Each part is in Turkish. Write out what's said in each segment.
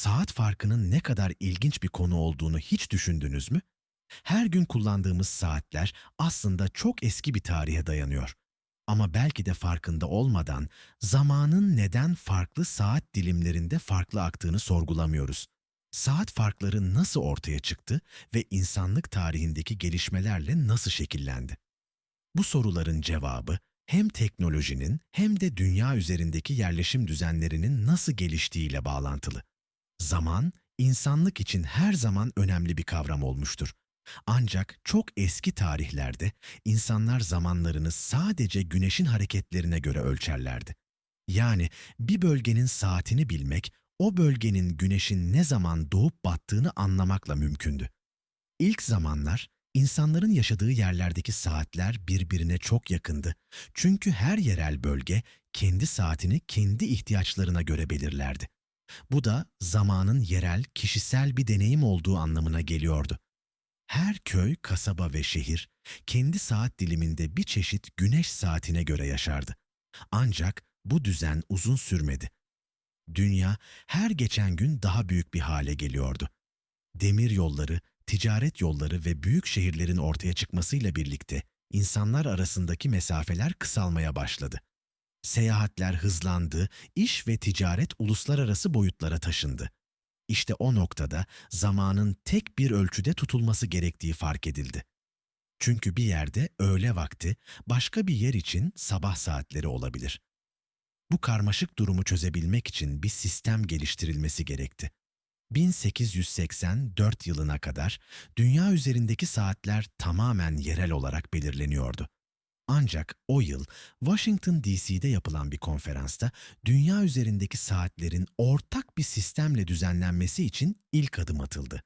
saat farkının ne kadar ilginç bir konu olduğunu hiç düşündünüz mü? Her gün kullandığımız saatler aslında çok eski bir tarihe dayanıyor. Ama belki de farkında olmadan zamanın neden farklı saat dilimlerinde farklı aktığını sorgulamıyoruz. Saat farkları nasıl ortaya çıktı ve insanlık tarihindeki gelişmelerle nasıl şekillendi? Bu soruların cevabı hem teknolojinin hem de dünya üzerindeki yerleşim düzenlerinin nasıl geliştiğiyle bağlantılı. Zaman, insanlık için her zaman önemli bir kavram olmuştur. Ancak çok eski tarihlerde insanlar zamanlarını sadece güneşin hareketlerine göre ölçerlerdi. Yani bir bölgenin saatini bilmek, o bölgenin güneşin ne zaman doğup battığını anlamakla mümkündü. İlk zamanlar insanların yaşadığı yerlerdeki saatler birbirine çok yakındı. Çünkü her yerel bölge kendi saatini kendi ihtiyaçlarına göre belirlerdi. Bu da zamanın yerel, kişisel bir deneyim olduğu anlamına geliyordu. Her köy, kasaba ve şehir kendi saat diliminde bir çeşit güneş saatine göre yaşardı. Ancak bu düzen uzun sürmedi. Dünya her geçen gün daha büyük bir hale geliyordu. Demir yolları, ticaret yolları ve büyük şehirlerin ortaya çıkmasıyla birlikte insanlar arasındaki mesafeler kısalmaya başladı. Seyahatler hızlandı, iş ve ticaret uluslararası boyutlara taşındı. İşte o noktada zamanın tek bir ölçüde tutulması gerektiği fark edildi. Çünkü bir yerde öğle vakti, başka bir yer için sabah saatleri olabilir. Bu karmaşık durumu çözebilmek için bir sistem geliştirilmesi gerekti. 1884 yılına kadar dünya üzerindeki saatler tamamen yerel olarak belirleniyordu. Ancak o yıl Washington DC'de yapılan bir konferansta dünya üzerindeki saatlerin ortak bir sistemle düzenlenmesi için ilk adım atıldı.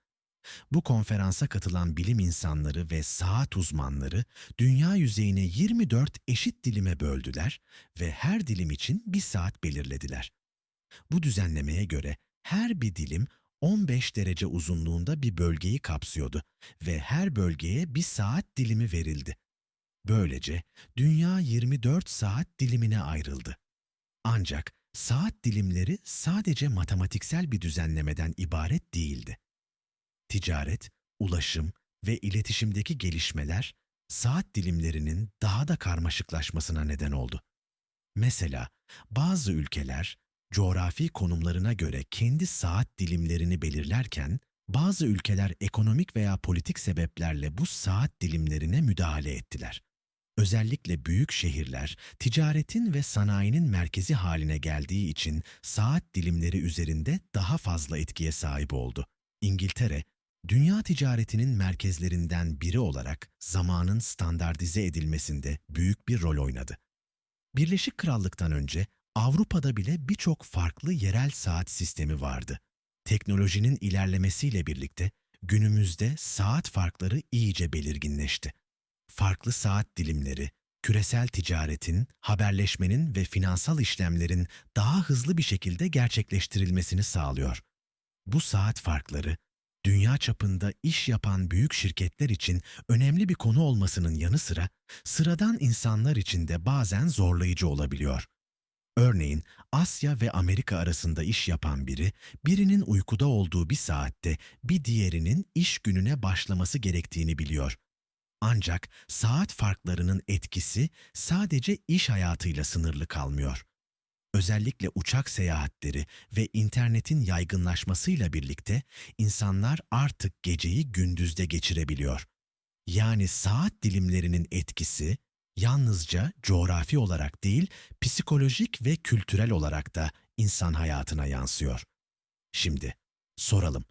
Bu konferansa katılan bilim insanları ve saat uzmanları dünya yüzeyine 24 eşit dilime böldüler ve her dilim için bir saat belirlediler. Bu düzenlemeye göre her bir dilim 15 derece uzunluğunda bir bölgeyi kapsıyordu ve her bölgeye bir saat dilimi verildi. Böylece dünya 24 saat dilimine ayrıldı. Ancak saat dilimleri sadece matematiksel bir düzenlemeden ibaret değildi. Ticaret, ulaşım ve iletişimdeki gelişmeler saat dilimlerinin daha da karmaşıklaşmasına neden oldu. Mesela bazı ülkeler coğrafi konumlarına göre kendi saat dilimlerini belirlerken bazı ülkeler ekonomik veya politik sebeplerle bu saat dilimlerine müdahale ettiler. Özellikle büyük şehirler ticaretin ve sanayinin merkezi haline geldiği için saat dilimleri üzerinde daha fazla etkiye sahip oldu. İngiltere, dünya ticaretinin merkezlerinden biri olarak zamanın standartize edilmesinde büyük bir rol oynadı. Birleşik Krallık'tan önce Avrupa'da bile birçok farklı yerel saat sistemi vardı. Teknolojinin ilerlemesiyle birlikte günümüzde saat farkları iyice belirginleşti farklı saat dilimleri, küresel ticaretin, haberleşmenin ve finansal işlemlerin daha hızlı bir şekilde gerçekleştirilmesini sağlıyor. Bu saat farkları, dünya çapında iş yapan büyük şirketler için önemli bir konu olmasının yanı sıra, sıradan insanlar için de bazen zorlayıcı olabiliyor. Örneğin Asya ve Amerika arasında iş yapan biri, birinin uykuda olduğu bir saatte bir diğerinin iş gününe başlaması gerektiğini biliyor. Ancak saat farklarının etkisi sadece iş hayatıyla sınırlı kalmıyor. Özellikle uçak seyahatleri ve internetin yaygınlaşmasıyla birlikte insanlar artık geceyi gündüzde geçirebiliyor. Yani saat dilimlerinin etkisi yalnızca coğrafi olarak değil, psikolojik ve kültürel olarak da insan hayatına yansıyor. Şimdi soralım.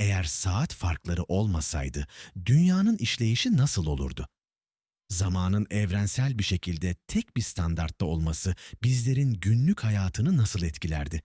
Eğer saat farkları olmasaydı dünyanın işleyişi nasıl olurdu? Zamanın evrensel bir şekilde tek bir standartta olması bizlerin günlük hayatını nasıl etkilerdi?